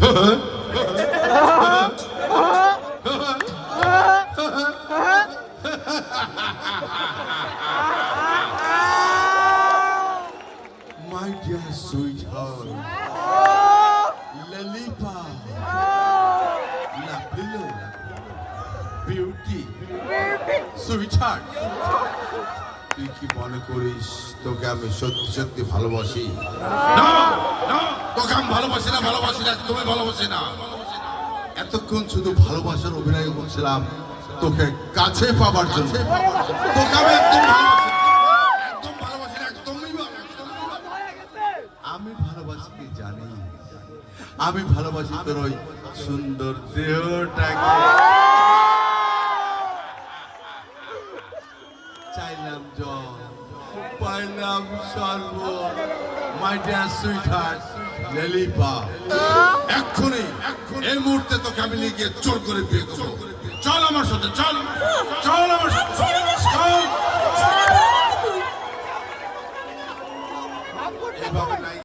My dear sweetheart, lollipop, lovely Lola, beauty, sweetheart. তুই কি মনে করিস তোকে আমি সত্যি সত্যি ভালোবাসি না, তোকে ভালোবাসি না ভালোবাসি না তুমি ভালোবাসি না। এতক্ষণ শুধু ভালোবাসার অভিনয় করছিলাম, তোকে কাছে পাবার জন্য। তোকে আমি একদম আমি ভালোবাসি জানি? আমি ভালোবাসি তোর ওই সুন্দর দেহটাকে। চাইলাম জল পাইলাম সর্ব মাই ডিয়ার সুইটহার্ট ললিপা এক্ষুনি এই মুহূর্তে তো আমি নিয়ে গিয়ে চোর করে বিয়ে করব। চল আমার সাথে চল। চল আমার সাথে চল। এভাবে নাই।